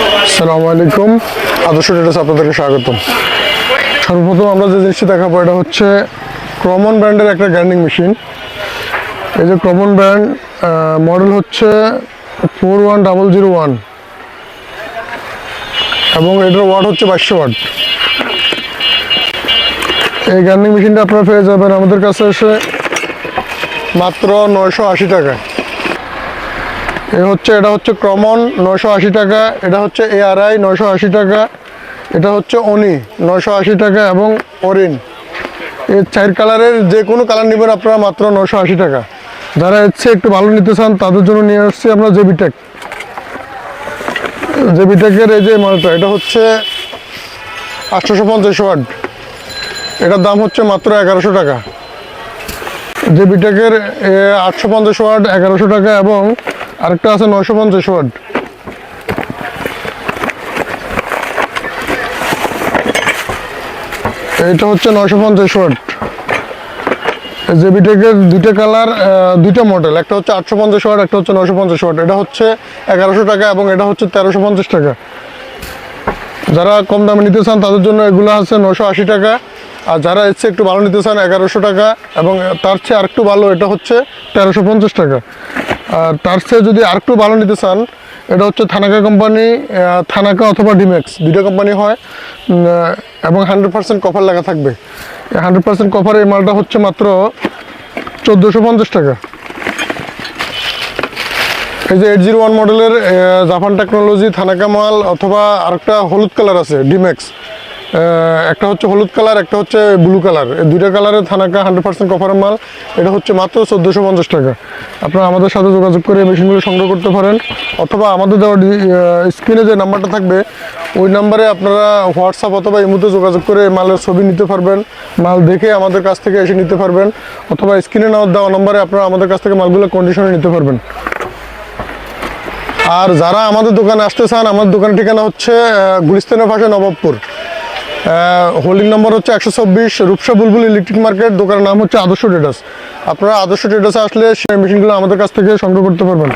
আসসালামু আলাইকুম। আদর্শ ডেটাস আপনাদেরকে স্বাগতম। সর্বপ্রথম আমরা যে জিনিসটি দেখাবো, এটা হচ্ছে ক্রমন ব্র্যান্ডের একটা গ্রাইন্ডিং মেশিন এই যে ক্রমন ব্র্যান্ড মডেল হচ্ছে four one double zero one এবং এটার ওয়াট হচ্ছে বাইশশো ওয়াট এই গ্রাইন্ডিং মেশিনটা আপনারা পেয়ে যাবেন আমাদের কাছে এসে মাত্র নয়শো আশি টাকায়। হচ্ছে, এটা হচ্ছে ক্রমন নয়শো আশি টাকা, এটা হচ্ছে এআরআই নয়শো আশি টাকা, এটা হচ্ছে অনি নয়শো আশি টাকা এবং অরিন। এই চার কালারের যে কোনো কালার নেবেন আপনারা মাত্র নয়শো আশি টাকা। যারা ইচ্ছে একটু ভালো নিতে চান, তাদের জন্য নিয়ে আসছি আমরা জেবিটেক। জেবিটেকের এই যে মালটা, এটা হচ্ছে আটশোশো পঞ্চাশ ওয়াট। এটার দাম হচ্ছে মাত্র এগারোশো টাকা। যে বিটেকের আটশো পঞ্চাশ ওয়াট এগারোশো টাকা এবং আরেকটা আছে নয়শো পঞ্চাশ ওয়াট। এইটা হচ্ছে নয়শো পঞ্চাশ ওয়াট। যে বিটেকের দুইটা কালার দুইটা মডেল একটা হচ্ছে আটশো পঞ্চাশ ওয়াট, একটা হচ্ছে নশো পঞ্চাশ ওয়াট। এটা হচ্ছে এগারোশো টাকা এবং এটা হচ্ছে তেরোশো পঞ্চাশ টাকা। যারা কম দামে নিতে চান, তাদের জন্য এগুলো আছে নশো আশি টাকা। আর যারা ইচ্ছে একটু ভালো নিতে চান, এগারোশো টাকা এবং তার চেয়ে আরেকটু ভালো, এটা হচ্ছে তেরোশো পঞ্চাশ টাকা। আর তার চেয়ে যদি আরেকটু ভালো নিতে চান, এটা হচ্ছে থানাকা কোম্পানি থানাকা অথবা ডিমেক্স, দুইটা কোম্পানি হয় এবং হান্ড্রেড পার্সেন্ট কভার লাগা থাকবে। হান্ড্রেড পার্সেন্ট কভার এই মালটা হচ্ছে মাত্র চোদ্দোশো পঞ্চাশ টাকা। এই যে এইট জিরো ওয়ান মডেলের জাপান টেকনোলজি থানাকা মাল অথবা আরেকটা হলুদ কালার আছে, ডিমেক্স। একটা হচ্ছে হলুদ কালার, একটা হচ্ছে ব্লু কালার। দুইটা কালারের থানাকা হান্ড্রেড পার্সেন্ট কভারের মাল। এটা হচ্ছে মাত্র চোদ্দোশো পঞ্চাশ টাকা। আপনারা আমাদের সাথে যোগাযোগ করে মেশিনগুলো সংগ্রহ করতে পারেন। অথবা আমাদের দেওয়া স্ক্রিনে যে নাম্বারটা থাকবে, ওই নাম্বারে আপনারা হোয়াটসঅ্যাপ অথবা ইমুতে যোগাযোগ করে মালের ছবি নিতে পারবেন। মাল দেখে আমাদের কাছ থেকে এসে নিতে পারবেন। অথবা স্ক্রিনে দেওয়া নাম্বারে আপনারা আমাদের কাছ থেকে মালগুলো কন্ডিশনে নিতে পারবেন। আর যারা আমাদের দোকানে আসতে চান আমার দোকানের ঠিকানা হচ্ছে গুলিস্তানের পাশে নবাবপুর। হোল্ডিং নম্বর হচ্ছে একশো চব্বিশ রূপসা বুলবুল ইলেকট্রিক মার্কেট দোকানের নাম হচ্ছে আদর্শ ট্রেডার্স আপনারা আদর্শ ট্রেডার্সে আসলে সেই মেশিনগুলো আমাদের কাছ থেকে সংগ্রহ করতে পারবেন।